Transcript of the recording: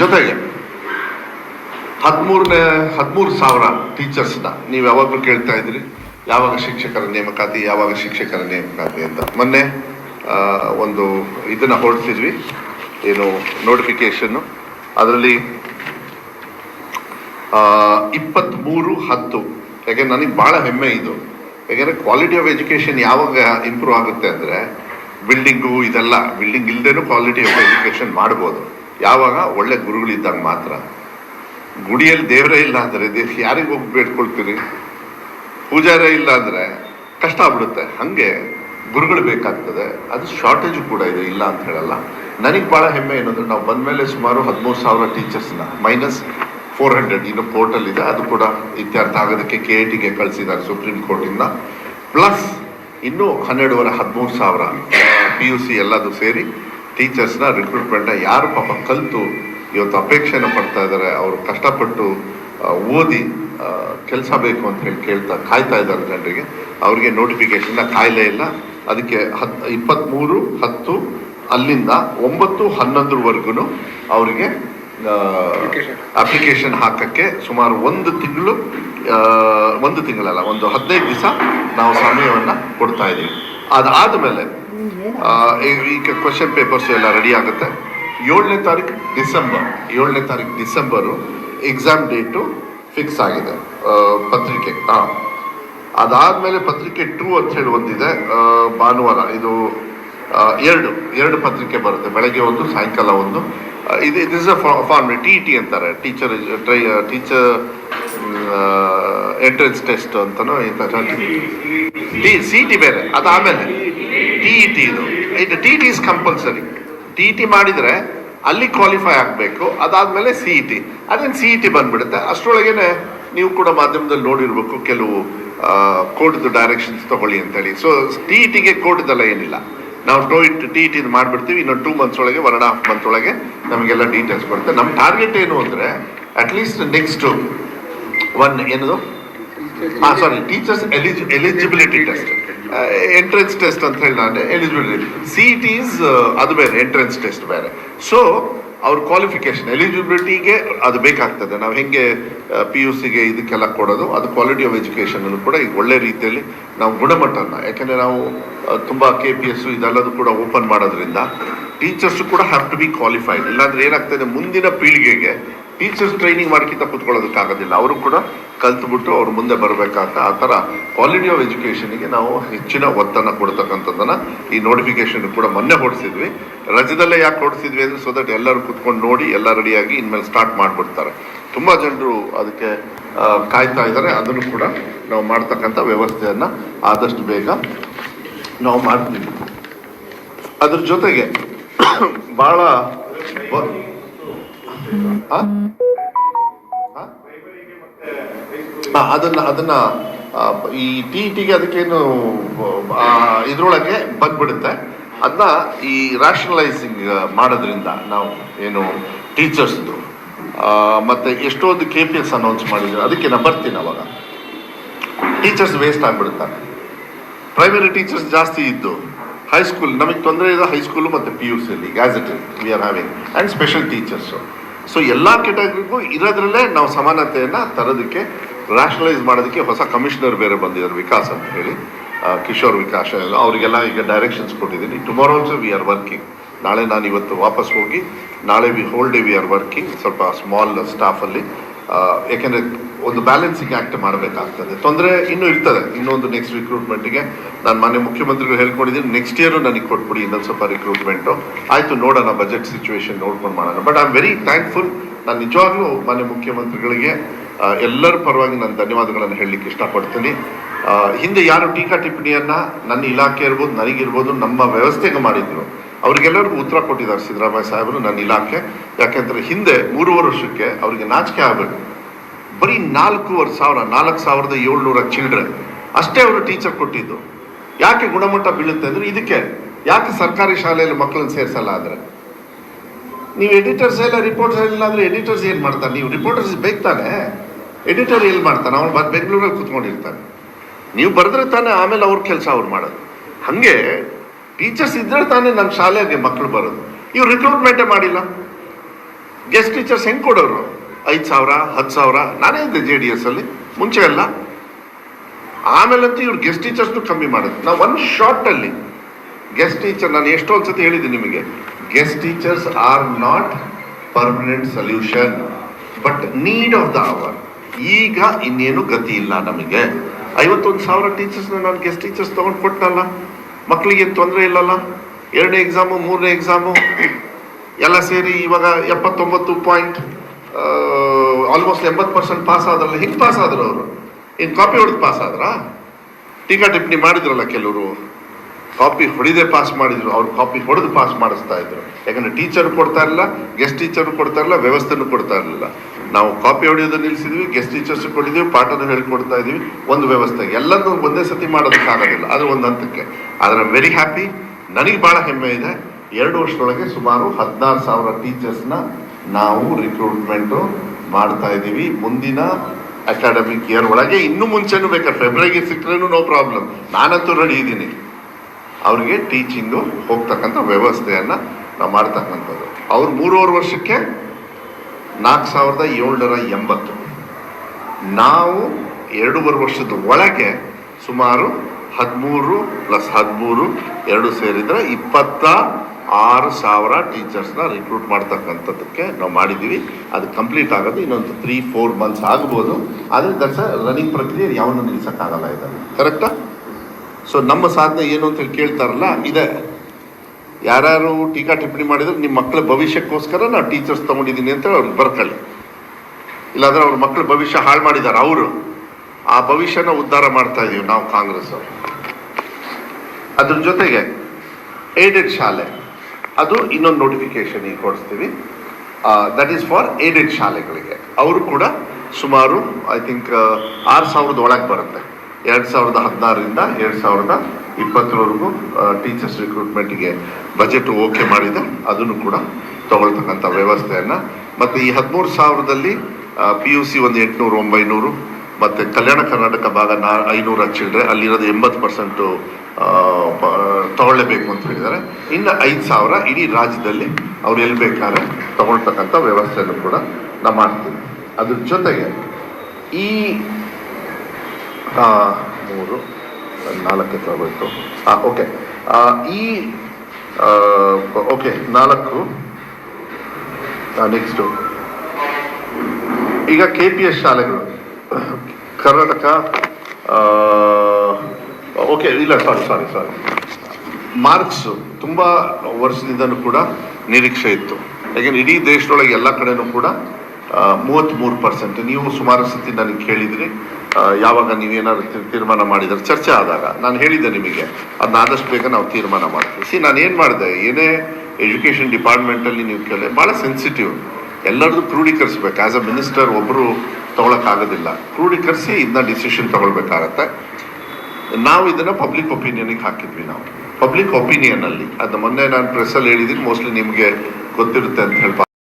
ಜೊತೆಗೆ ಹದಿಮೂರನೇ, ಹದಿಮೂರು ಸಾವಿರ ಟೀಚರ್ಸ್ನ ನೀವು ಯಾವಾಗಲೂ ಕೇಳ್ತಾ ಇದ್ರಿ ಯಾವಾಗ ಶಿಕ್ಷಕರ ನೇಮಕಾತಿ, ಯಾವಾಗ ಶಿಕ್ಷಕರ ನೇಮಕಾತಿ ಅಂತ. ಮೊನ್ನೆ ಒಂದು ಇದನ್ನು ಹೊರಡಿಸಿದ್ವಿ. ಏನು ನೋಟಿಫಿಕೇಷನ್ನು. ಅದರಲ್ಲಿ ಇಪ್ಪತ್ತ್ಮೂರು ಹತ್ತು. ಯಾಕೆಂದ್ರೆ ನನಗೆ ಭಾಳ ಹೆಮ್ಮೆ ಇದು. ಯಾಕೆಂದರೆ ಕ್ವಾಲಿಟಿ ಆಫ್ ಎಜುಕೇಷನ್ ಯಾವಾಗ ಇಂಪ್ರೂವ್ ಆಗುತ್ತೆ ಅಂದರೆ ಬಿಲ್ಡಿಂಗು ಇದೆಲ್ಲ ಬಿಲ್ಡಿಂಗ್ ಇಲ್ಲದೇನೂ ಕ್ವಾಲಿಟಿ ಆಫ್ ಎಜುಕೇಷನ್ ಮಾಡ್ಬೋದು. ಯಾವಾಗ? ಒಳ್ಳೆ ಗುರುಗಳಿದ್ದಾಗ ಮಾತ್ರ. ಗುಡಿಯಲ್ಲಿ ದೇವರೇ ಇಲ್ಲ ಅಂದರೆ ದೇವ್ ಯಾರಿಗೆ ಹೋಗಿ ಬೇಡ್ಕೊಳ್ತೀರಿ? ಪೂಜಾರೇ ಇಲ್ಲ ಅಂದರೆ ಕಷ್ಟ ಆಗ್ಬಿಡುತ್ತೆ. ಹಾಗೆ ಗುರುಗಳು ಬೇಕಾಗ್ತದೆ. ಅದು ಶಾರ್ಟೇಜು ಕೂಡ ಇದೆ, ಇಲ್ಲ ಅಂತ ಹೇಳಲ್ಲ. ನನಗೆ ಭಾಳ ಹೆಮ್ಮೆ ಏನಂದ್ರೆ ನಾವು ಬಂದಮೇಲೆ ಸುಮಾರು ಹದಿಮೂರು ಸಾವಿರ ಟೀಚರ್ಸ್ನ ಮೈನಸ್ ಫೋರ್ ಹಂಡ್ರೆಡ್ ಇನ್ನು ಪೋರ್ಟಲ್ ಇದೆ. ಅದು ಕೂಡ ಇತ್ಯರ್ಥ ಆಗೋದಕ್ಕೆ ಕೆ ಎ ಟಿಗೆ ಕಳಿಸಿದ್ದಾರೆ ಸುಪ್ರೀಂ ಕೋರ್ಟಿಂದ. ಪ್ಲಸ್ ಇನ್ನೂ ಹನ್ನೆರಡುವರೆ, ಹದಿಮೂರು ಸಾವಿರ ಪಿ ಯು ಸಿ ಎಲ್ಲದೂ ಸೇರಿ ಟೀಚರ್ಸ್ನ ರಿಕ್ರೂಟ್ಮೆಂಟ್ನ ಯಾರು ಪಾಪ ಕಲಿತು ಇವತ್ತು ಅಪೇಕ್ಷೆನ ಪಡ್ತಾ ಇದ್ದಾರೆ ಅವರು ಕಷ್ಟಪಟ್ಟು ಓದಿ ಕೆಲಸ ಬೇಕು ಅಂತ ಹೇಳಿ ಕೇಳ್ತಾ ಕಾಯ್ತಾ ಇದ್ದಾರೆ ಜನರಿಗೆ. ಅವರಿಗೆ ನೋಟಿಫಿಕೇಶನ್ನ ಕಾಯಿಲೆ ಇಲ್ಲ. ಅದಕ್ಕೆ ಹತ್ ಇಪ್ಪತ್ತ್ಮೂರು ಹತ್ತು ಅಲ್ಲಿಂದ ಒಂಬತ್ತು ಹನ್ನೊಂದರವರೆಗೂ ಅವರಿಗೆ ಅಪ್ಲಿಕೇಶನ್ ಹಾಕಕ್ಕೆ ಸುಮಾರು ಒಂದು ತಿಂಗಳು ಒಂದು ತಿಂಗಳಲ್ಲ ಒಂದು ಹದಿನೈದು ದಿವಸ ನಾವು ಸಮಯವನ್ನು ಕೊಡ್ತಾ ಇದ್ದೀವಿ. ಅದಾದಮೇಲೆ ಈಗ ಕ್ವಶನ್ ಪೇಪರ್ಸ್ ಎಲ್ಲ ರೆಡಿ ಆಗುತ್ತೆ. ಏಳನೇ ತಾರೀಕು ಡಿಸೆಂಬರ್. ಏಳನೇ ತಾರೀಕು ಡಿಸೆಂಬರು ಎಕ್ಸಾಮ್ ಡೇಟು ಫಿಕ್ಸ್ ಆಗಿದೆ. ಆ, ಪತ್ರಿಕೆ. ಹಾಂ ಅದಾದಮೇಲೆ ಪತ್ರಿಕೆ ಟೂ ಅಂತ ಹೇಳಿ ಒಂದಿದೆ. ಭಾನುವಾರ. ಇದು ಎರಡು ಎರಡು ಪತ್ರಿಕೆ ಬರುತ್ತೆ. ಬೆಳಗ್ಗೆ ಒಂದು ಸಾಯಂಕಾಲ ಒಂದು. ಇದು ಇದು is a form T T ಅಂತಾರೆ. Teacher try teacher entrance test ಅಂತನೋ ಟಿ ಸಿ ಟಿ ಬೇರೆ. ಅದಾದಮೇಲೆ. ಟಿ ಇ ಟಿ ಇದು. ಇದು T T is compulsory T E T ಮಾಡಿದರೆ ಅಲ್ಲಿ ಕ್ವಾಲಿಫೈ ಆಗಬೇಕು. ಅದಾದಮೇಲೆ ಸಿ ಇ ಟಿ ಅದೇನು ಸಿ ಇ ಟಿ ಬಂದ್ಬಿಡುತ್ತೆ? ಅಷ್ಟರೊಳಗೇನೆ ನೀವು ಕೂಡ ಮಾಧ್ಯಮದಲ್ಲಿ ನೋಡಿರ್ಬೇಕು ಕೆಲವು ಕೋರ್ಟ್ದು ಡೈರೆಕ್ಷನ್ಸ್ ತಗೊಳ್ಳಿ ಅಂತೇಳಿ. ಸೊ ಟಿ ಇ ಟಿಗೆ ಕೋರ್ಟ್ದೆಲ್ಲ ಏನಿಲ್ಲ. ನಾವು ಟೋ ಇಟ್ ಟಿ ಇ ಟಿ ಮಾಡಿಬಿಡ್ತೀವಿ. ಇನ್ನೊಂದು ಟೂ ಮಂತ್ಸ್ ಒಳಗೆ ಒನ್ ಆ್ಯಂಡ್ ಹಾಫ್ ಮಂತ್ ಒಳಗೆ ನಮಗೆಲ್ಲ ಡೀಟೇಲ್ಸ್ ಬರುತ್ತೆ. ನಮ್ಮ ಟಾರ್ಗೆಟ್ ಏನು ಅಂದರೆ ಅಟ್ಲೀಸ್ಟ್ ನೆಕ್ಸ್ಟ್ ಒನ್ ಏನದು? ಹಾಂ ಸಾರಿ ಟೀಚರ್ಸ್ ಎಲಿಜಿ ಎಲಿಜಿಬಿಲಿಟಿ ಟೆಸ್ಟ್ ಎಂಟ್ರೆನ್ಸ್ ಟೆಸ್ಟ್ ಅಂತ ಹೇಳಿ ನಾನು ಎಲಿಜಿಬಿಲಿಟಿ ಸಿ ಟಿ ಇಸ್ ಅದು ಬೇರೆ ಎಂಟ್ರೆನ್ಸ್ ಟೆಸ್ಟ್ ಬೇರೆ. ಸೊ ಅವ್ರ ಕ್ವಾಲಿಫಿಕೇಶನ್ ಎಲಿಜಿಬಿಲಿಟಿಗೆ ಅದು ಬೇಕಾಗ್ತದೆ. ನಾವು ಹೆಂಗೆ ಪಿ ಯು ಸಿಗೆ ಇದಕ್ಕೆಲ್ಲ ಕೊಡೋದು, ಅದು ಕ್ವಾಲಿಟಿ ಆಫ್ ಎಜುಕೇಷನ್ ಕೂಡ ಈಗ ಒಳ್ಳೆ ರೀತಿಯಲ್ಲಿ ನಾವು ಗುಣಮಟ್ಟನ, ಯಾಕೆಂದರೆ ನಾವು ತುಂಬ ಕೆ ಪಿ ಎಸ್ ಇದೆಲ್ಲದು ಕೂಡ ಓಪನ್ ಮಾಡೋದ್ರಿಂದ ಟೀಚರ್ಸ್ ಕೂಡ ಹ್ಯಾವ್ ಟು ಬಿ ಕ್ವಾಲಿಫೈಡ್ ಇಲ್ಲಾಂದ್ರೆ ಏನಾಗ್ತದೆ, ಮುಂದಿನ ಪೀಳಿಗೆಗೆ ಟೀಚರ್ಸ್ ಟ್ರೈನಿಂಗ್ ಮಾಡ್ಕಿಂತ ಕುತ್ಕೊಳ್ಳೋದಕ್ಕಾಗೋದಿಲ್ಲ. ಅವರು ಕೂಡ ಕಲ್ತ್ಬಿಟ್ಟು ಅವ್ರು ಮುಂದೆ ಬರಬೇಕಾದ ಆ ಥರ ಕ್ವಾಲಿಟಿ ಆಫ್ ಎಜುಕೇಷನ್ಗೆ ನಾವು ಹೆಚ್ಚಿನ ಒತ್ತನ್ನು ಕೊಡ್ತಕ್ಕಂಥದ್ದನ್ನು ಈ ನೋಟಿಫಿಕೇಶನ್ ಕೂಡ ಮೊನ್ನೆ ಹೊಡಿಸಿದ್ವಿ ರಜದಲ್ಲೇ ಯಾಕೆ ಹೊಡಿಸಿದ್ವಿ ಅಂದರೆ ಸೊ ದಟ್ ಎಲ್ಲರೂ ಕುತ್ಕೊಂಡು ನೋಡಿ, ಎಲ್ಲ ರೆಡಿಯಾಗಿ ಇನ್ಮೇಲೆ ಸ್ಟಾರ್ಟ್ ಮಾಡಿಬಿಡ್ತಾರೆ. ತುಂಬ ಜನರು ಅದಕ್ಕೆ ಕಾಯ್ತಾ ಇದ್ದಾರೆ. ಅದನ್ನು ಕೂಡ ನಾವು ಮಾಡ್ತಕ್ಕಂಥ ವ್ಯವಸ್ಥೆಯನ್ನು ಆದಷ್ಟು ಬೇಗ ನಾವು ಮಾಡ್ತೀವಿ. ಅದ್ರ ಜೊತೆಗೆ ಭಾಳ ಅದನ್ನ ಅದನ್ನ ಈ ಟಿ ಟಿಗೆ ಅದಕ್ಕೇನು ಇದ್ರೊಳಗೆ ಬಂದ್ಬಿಡುತ್ತೆ. ಅದನ್ನ ಈ ರಾಷನಲೈಸಿಂಗ್ ಮಾಡೋದ್ರಿಂದ ನಾವು ಏನು ಟೀಚರ್ಸ್ದು ಮತ್ತೆ ಎಷ್ಟೊಂದು ಕೆ ಪಿ ಎಸ್ ಅನೌನ್ಸ್ ಮಾಡಿದ್ರು, ಅದಕ್ಕೆ ನಾ ಬರ್ತೀನಿ ಅವಾಗ. ಟೀಚರ್ಸ್ ವೇಸ್ಟ್ ಆಗ್ಬಿಡುತ್ತಾರೆ ಪ್ರೈಮರಿ ಟೀಚರ್ಸ್ ಜಾಸ್ತಿ ಇದ್ದು ಹೈಸ್ಕೂಲ್ ನಮಗೆ ತೊಂದರೆ ಇದೆ ಹೈಸ್ಕೂಲು ಮತ್ತು ಪಿ ಯು ಸಿಯಲ್ಲಿ gadget we are having and special teachers so ಎಲ್ಲ ಕೆಟಗರಿಗೂ ಇರೋದ್ರಲ್ಲೇ ನಾವು ಸಮಾನತೆಯನ್ನು ತರೋದಕ್ಕೆ ರ್ಯಾಷನಲೈಸ್ ಮಾಡೋದಕ್ಕೆ ಹೊಸ ಕಮಿಷನರ್ ಬೇರೆ ಬಂದಿದ್ದಾರೆ ವಿಕಾಸ್ ಅಂತ ಹೇಳಿ ಕಿಶೋರ್ ವಿಕಾಸ್. ಅವರಿಗೆಲ್ಲ ಈಗ ಡೈರೆಕ್ಷನ್ಸ್ ಕೊಟ್ಟಿದ್ದೀನಿ. Tomorrow also we are working ನಾಳೆ ನಾನು ಇವತ್ತು ವಾಪಸ್ ಹೋಗಿ, ನಾಳೆ we whole day we are working ಸ್ವಲ್ಪ ಸ್ಮಾಲ್ ಸ್ಟಾಫಲ್ಲಿ ಯಾಕೆಂದರೆ ಒಂದು ಬ್ಯಾಲೆನ್ಸಿಂಗ್ ಆ್ಯಕ್ಟ್ ಮಾಡಬೇಕಾಗ್ತದೆ. ತೊಂದರೆ ಇನ್ನೂ ಇರ್ತದೆ. ಇನ್ನೊಂದು ನೆಕ್ಸ್ಟ್ ರಿಕ್ರೂಟ್ಮೆಂಟಿಗೆ ನಾನು ಮಾನ್ಯ ಮುಖ್ಯಮಂತ್ರಿಗಳು ಹೇಳ್ಕೊಂಡಿದ್ದೀನಿ. ನೆಕ್ಸ್ಟ್ ಇಯರು ನನಗೆ ಕೊಟ್ಬಿಡಿ, ಇನ್ನೊಂದು ಸ್ವಲ್ಪ ರಿಕ್ರೂಟ್ಮೆಂಟು ಆಯಿತು, ನೋಡೋಣ ಬಜೆಟ್ ಸಿಚುವೇಶನ್ ನೋಡ್ಕೊಂಡು ಮಾಡೋಣ. But I am very thankful ನಾನು ನಿಜವಾಗ್ಲೂ ಮಾನ್ಯ ಮುಖ್ಯಮಂತ್ರಿಗಳಿಗೆ ಎಲ್ಲರ ಪರವಾಗಿ ನಾನು ಧನ್ಯವಾದಗಳನ್ನು ಹೇಳಲಿಕ್ಕೆ ಇಷ್ಟಪಡ್ತೀನಿ. ಹಿಂದೆ ಯಾರು ಟೀಕಾ ಟಿಪ್ಪಣಿಯನ್ನು ನನ್ನ ಇಲಾಖೆ ಇರ್ಬೋದು, ನನಗಿರ್ಬೋದು, ನಮ್ಮ ವ್ಯವಸ್ಥೆಗೆ ಮಾಡಿದ್ರು. ಅವ್ರಿಗೆಲ್ಲರಿಗೂ ಉತ್ತರ ಕೊಟ್ಟಿದ್ದಾರೆ ಸಿದ್ದರಾಮಯ್ಯ ಸಾಹೇಬರು ನನ್ನ ಇಲಾಖೆ. ಯಾಕೆಂದ್ರೆ ಹಿಂದೆ ಮೂರುವರೆ ವರ್ಷಕ್ಕೆ ಅವರಿಗೆ ನಾಚಿಕೆ ಆಗಬೇಕು. ಬರೀ ನಾಲ್ಕೂವರೆ ಸಾವಿರ, ನಾಲ್ಕು ಸಾವಿರದ ಏಳ್ನೂರ ಚಿಲ್ಡ್ರೆ ಅಷ್ಟೇ ಅವರು ಟೀಚರ್ ಕೊಟ್ಟಿದ್ದು. ಯಾಕೆ ಗುಣಮಟ್ಟ ಬೀಳುತ್ತೆ ಅಂದ್ರೆ ಇದಕ್ಕೆ. ಯಾಕೆ ಸರ್ಕಾರಿ ಶಾಲೆಯಲ್ಲಿ ಮಕ್ಕಳನ್ನ ಸೇರಿಸಲ್ಲ ಅಂದ್ರೆ ನೀವು ಎಡಿಟರ್ಸ್ ಎಲ್ಲ ರಿಪೋರ್ಟ್ ಇಲ್ಲ ಅಂದ್ರೆ ಎಡಿಟರ್ಸ್ ಏನು ಮಾಡ್ತಾರೆ? ನೀವು ರಿಪೋರ್ಟರ್ಸ್ ಬೇಕು ತಾನೆ. ಎಡಿಟರ್ ಎಲ್ಲಿ ಮಾಡ್ತಾನೆ? ಅವ್ನು ಬೆಂಗಳೂರಲ್ಲಿ ಕೂತ್ಕೊಂಡಿರ್ತಾನೆ. ನೀವು ಬರೆದ್ರೆ ತಾನೆ ಆಮೇಲೆ ಅವ್ರ ಕೆಲಸ ಅವ್ರು ಮಾಡೋದು. ಹಾಗೆ ಟೀಚರ್ಸ್ ಇದ್ರೆ ತಾನೇ ನಮ್ಮ ಶಾಲೆಗೆ ಮಕ್ಕಳು ಬರೋದು. ಇವ್ರು ರಿಕ್ರೂಟ್ಮೆಂಟೇ ಮಾಡಿಲ್ಲ. ಗೆಸ್ಟ್ ಟೀಚರ್ಸ್ ಹೆಂಗೆ ಕೊಡೋರು? ಐದು ಸಾವಿರ, ಹತ್ತು ಸಾವಿರ? ನಾನೇ ಇದ್ದೆ ಜೆ ಡಿ ಎಸ್ ಅಲ್ಲಿ. ಮುಂಚೆ ಎಲ್ಲ. ಆಮೇಲಂತೂ ಇವ್ರು ಗೆಸ್ಟ್ ಟೀಚರ್ಸ್ನು ಕಮ್ಮಿ ಮಾಡೋದು. ನಾವು ಒಂದು ಶಾರ್ಟಲ್ಲಿ ಗೆಸ್ಟ್ ಟೀಚರ್ ನಾನು ಎಷ್ಟೊಂದು ಸತಿ ಹೇಳಿದ್ದೀನಿ ನಿಮಗೆ. Guest teachers are not permanent solution but need of the hour ಈಗ ಇನ್ನೇನು ಗತಿ ಇಲ್ಲ ನಮಗೆ. ಐವತ್ತೊಂದು ಸಾವಿರ ಟೀಚರ್ಸ್ನ ನಾನು ಗೆಸ್ಟ್ ಟೀಚರ್ಸ್ ತಗೊಂಡು ಕೊಟ್ಟನಲ್ಲ. ಮಕ್ಕಳಿಗೆ ತೊಂದರೆ ಇಲ್ಲಲ್ಲ? ಎರಡನೇ ಎಕ್ಸಾಮು ಮೂರನೇ ಎಕ್ಸಾಮು ಎಲ್ಲ ಸೇರಿ ಇವಾಗ ಎಪ್ಪತ್ತೊಂಬತ್ತು ಪಾಯಿಂಟ್ ಆಲ್ಮೋಸ್ಟ್ ಎಂಬತ್ತು ಪರ್ಸೆಂಟ್ ಪಾಸ್ ಆದ್ರಲ್ಲ, ಹಿಂಗೆ ಪಾಸ್ ಆದರು ಅವರು. ಇನ್ನು ಕಾಪಿ ಹೊಡೆದು ಪಾಸ್ ಆದ್ರಾ? ಟೀಕಾ ಟಿಪ್ಪಣಿ ಮಾಡಿದ್ರಲ್ಲ ಕೆಲವರು. ಕಾಪಿ ಹೊಡಿದೆ ಪಾಸ್ ಮಾಡಿದ್ರು, ಅವ್ರು ಕಾಪಿ ಹೊಡೆದು ಪಾಸ್ ಮಾಡಿಸ್ತಾ ಇದ್ರು. ಯಾಕಂದ್ರೆ ಟೀಚರ್ ಕೊಡ್ತಾ ಇರಲಿಲ್ಲ ಗೆಸ್ಟ್ ಟೀಚರ್ ಕೊಡ್ತಾ ಇರಲಿಲ್ಲ, ವ್ಯವಸ್ಥೆನೂ ಕೊಡ್ತಾ ಇರಲಿಲ್ಲ. ನಾವು ಕಾಪಿ ಹೊಡೆಯೋದು ನಿಲ್ಸಿದ್ವಿ ಗೆಸ್ಟ್ ಟೀಚರ್ಸ್ ಕೊಡಿದ್ವಿ ಪಾಠನೂ ಹೇಳ್ಕೊಡ್ತಾ ಇದೀವಿ ಒಂದು ವ್ಯವಸ್ಥೆ. ಎಲ್ಲದೂ ಒಂದೇ ಸತಿ ಮಾಡೋದಕ್ಕಾಗೋದಿಲ್ಲ ಅದು ಒಂದು ಹಂತಕ್ಕೆ. ಆದರೆ ವೆರಿ ಹ್ಯಾಪಿ ನನಗೆ ಬಹಳ ಹೆಮ್ಮೆ ಇದೆ. ಎರಡು ವರ್ಷದೊಳಗೆ ಸುಮಾರು ಹದಿನಾರು ಸಾವಿರ ಟೀಚರ್ಸ್ನ ನಾವು ರಿಕ್ರೂಟ್ಮೆಂಟು ಮಾಡ್ತಾ ಇದ್ದೀವಿ. ಮುಂದಿನ ಅಕಾಡೆಮಿಕ್ ಇಯರ್ ಒಳಗೆ ಇನ್ನೂ ಮುಂಚೆನೂ ಬೇಕಾದ್ರೆ ಫೆಬ್ರವರಿಗೆ ಸಿಕ್ಕರೇನು ನೋ ಪ್ರಾಬ್ಲಮ್ ನಾನಂತೂ ರೆಡಿ ಇದ್ದೀನಿ. ಅವ್ರಿಗೆ ಟೀಚಿಂಗು ಹೋಗ್ತಕ್ಕಂಥ ವ್ಯವಸ್ಥೆಯನ್ನು ನಾವು ಮಾಡ್ತಕ್ಕಂಥದ್ದು. ಅವ್ರು ಮೂರುವರೆ ವರ್ಷಕ್ಕೆ ನಾಲ್ಕು ಸಾವಿರದ ಏಳ್ನೂರ ಎಂಬತ್ತು. ನಾವು ಎರಡೂವರೆ ವರ್ಷದ ಒಳಗೆ ಸುಮಾರು ಹದಿಮೂರು ಪ್ಲಸ್ ಹದಿಮೂರು ಎರಡು ಸೇರಿದರೆ ಇಪ್ಪತ್ತ ಆರು ಸಾವಿರ ಟೀಚರ್ಸ್ನ ರಿಕ್ರೂಟ್ ಮಾಡ್ತಕ್ಕಂಥದ್ದಕ್ಕೆ ನಾವು ಮಾಡಿದ್ದೀವಿ. ಅದು ಕಂಪ್ಲೀಟ್ ಆಗೋದು ಇನ್ನೊಂದು ತ್ರೀ ಫೋರ್ ಮಂತ್ಸ್ ಆಗ್ಬೋದು. ಆದರೆ ದಟ್ಸ್ ರನ್ನಿಂಗ್ ಪ್ರಕ್ರಿಯೆ ಯಾವನ್ನೂ ನಿಲ್ಲಿಸೋಕ್ಕಾಗಲ್ಲ ಇದನ್ನು. ಕರೆಕ್ಟಾ ಸೊ ನಮ್ಮ ಸಾಧನೆ ಏನು ಅಂತ ಹೇಳಿ ಕೇಳ್ತಾರಲ್ಲ, ಇದೆ. ಯಾರ್ಯಾರು ಟೀಕಾ ಟಿಪ್ಪಣಿ ಮಾಡಿದ್ರೆ, ನಿಮ್ಮ ಮಕ್ಕಳ ಭವಿಷ್ಯಕ್ಕೋಸ್ಕರ ನಾವು ಟೀಚರ್ಸ್ ತಗೊಂಡಿದ್ದೀನಿ ಅಂತ ಅವ್ರಿಗೆ ಬರ್ಕೊಳ್ಳಿ ಇಲ್ಲಾಂದ್ರೆ ಅವ್ರ ಮಕ್ಕಳ ಭವಿಷ್ಯ ಹಾಳು ಮಾಡಿದ್ದಾರೆ ಅವರು. ಆ ಭವಿಷ್ಯನ ಉದ್ಧಾರ ಮಾಡ್ತಾ ಇದೀವಿ ನಾವು ಕಾಂಗ್ರೆಸ್ ಅವರು. ಅದ್ರ ಜೊತೆಗೆ ಏಡೆಡ್ ಶಾಲೆ. ಅದು ಇನ್ನೊಂದು ನೋಟಿಫಿಕೇಶನ್ ಈಗ ಕೊಡಿಸ್ತೀವಿ. ದಟ್ ಈಸ್ ಫಾರ್ ಏಡೆಡ್ ಶಾಲೆಗಳಿಗೆ. ಅವರು ಕೂಡ ಸುಮಾರು ಐ ಥಿಂಕ್ ಆರು ಸಾವಿರದ ಒಳಗೆ ಬರುತ್ತೆ. ಎರಡು ಸಾವಿರದ ಹದಿನಾರರಿಂದ ಎರಡು ಸಾವಿರದ ಇಪ್ಪತ್ತರವರೆಗೂ ಟೀಚರ್ಸ್ ರಿಕ್ರೂಟ್ಮೆಂಟ್ಗೆ ಬಜೆಟ್ ಓಕೆ ಮಾಡಿದೆ. ಅದನ್ನು ಕೂಡ ತಗೊಳ್ತಕ್ಕಂಥ ವ್ಯವಸ್ಥೆಯನ್ನು. ಮತ್ತು ಈ ಹದಿಮೂರು ಸಾವಿರದಲ್ಲಿ ಪಿ ಯು ಸಿ ಒಂದು ಎಂಟುನೂರು, ಒಂಬೈನೂರು, ಮತ್ತು ಕಲ್ಯಾಣ ಕರ್ನಾಟಕ ಭಾಗ ನಾ, ಐನೂರು ಹಚ್ಚಿಡ್ರೆ ಅಲ್ಲಿರೋದು ಎಂಬತ್ತು ಪರ್ಸೆಂಟು ತಗೊಳ್ಳೇಬೇಕು ಅಂತ ಹೇಳಿದ್ದಾರೆ. ಇನ್ನು ಐದು ಸಾವಿರ ಇಡೀ ರಾಜ್ಯದಲ್ಲಿ ಅವ್ರು ಎಲ್ಲಿ ಬೇಕಾದ್ರೆ ತಗೊಳ್ತಕ್ಕಂಥ ವ್ಯವಸ್ಥೆಯನ್ನು ಕೂಡ ನಾವು ಮಾಡ್ತೀವಿ ಅದ್ರ ಜೊತೆಗೆ ಈ ಮೂರು ನಾಲ್ಕು ತಗೋಬೇಕು ಹಾಂ ಓಕೆ ಈ ಓಕೆ ನಾಲ್ಕು. ನೆಕ್ಸ್ಟು ಈಗ ಕೆ ಪಿ ಎಸ್ ಶಾಲೆಗಳು. ಕರ್ನಾಟಕ ಓಕೆ ಇಲ್ಲ ಸಾರಿ ಸಾರಿ ಸಾರಿ ಮಾರ್ಕ್ಸ್ ತುಂಬ ವರ್ಷದಿಂದಲೂ ಕೂಡ ನಿರೀಕ್ಷೆ ಇತ್ತು. ಯಾಕೆಂದ್ರೆ ಇಡೀ ದೇಶದೊಳಗೆ ಎಲ್ಲ ಕಡೆನೂ ಕೂಡ ಮೂವತ್ತ್ಮೂರು ಪರ್ಸೆಂಟ್. ನೀವು ಸುಮಾರು ಸತಿ ನನಗೆ ಕೇಳಿದ್ರಿ ಯಾವಾಗ ನೀವೇನಾದ್ರು ತೀರ್- ತೀರ್ಮಾನ ಮಾಡಿದ್ರೆ ಚರ್ಚೆ ಆದಾಗ. ನಾನು ಹೇಳಿದ್ದೆ ನಿಮಗೆ ಅದನ್ನ ಆದಷ್ಟು ಬೇಗ ನಾವು ತೀರ್ಮಾನ ಮಾಡ್ತೀವಿ. ಸಿ, ನಾನು ಏನು ಮಾಡಿದೆ, ಏನೇ ಎಜುಕೇಷನ್ ಡಿಪಾರ್ಟ್ಮೆಂಟಲ್ಲಿ ನೀವು ಕೇಳಿ ಭಾಳ ಸೆನ್ಸಿಟಿವ್. ಎಲ್ಲರದ್ದು ಕ್ರೂಢೀಕರಿಸ್ಬೇಕು. ಆಸ್ ಅ ಮಿನಿಸ್ಟರ್ ಒಬ್ಬರು ತೊಗೊಳಕ್ಕಾಗೋದಿಲ್ಲ. ಕ್ರೂಢೀಕರಿಸಿ ಇದನ್ನ ಡಿಸಿಷನ್ ತಗೊಳ್ಬೇಕಾಗತ್ತೆ. ನಾವು ಇದನ್ನ ಪಬ್ಲಿಕ್ ಒಪಿನಿಯನ್ಗೆ ಹಾಕಿದ್ವಿ ನಾವು. ಪಬ್ಲಿಕ್ ಒಪಿನಿಯನ್ ಅಲ್ಲಿ ಅದು ಮೊನ್ನೆ ನಾನು ಪ್ರೆಸ್ಸಲ್ಲಿ ಹೇಳಿದ್ದೀನಿ, ಮೋಸ್ಟ್ಲಿ ನಿಮಗೆ ಗೊತ್ತಿರುತ್ತೆ ಅಂತ ಹೇಳಿ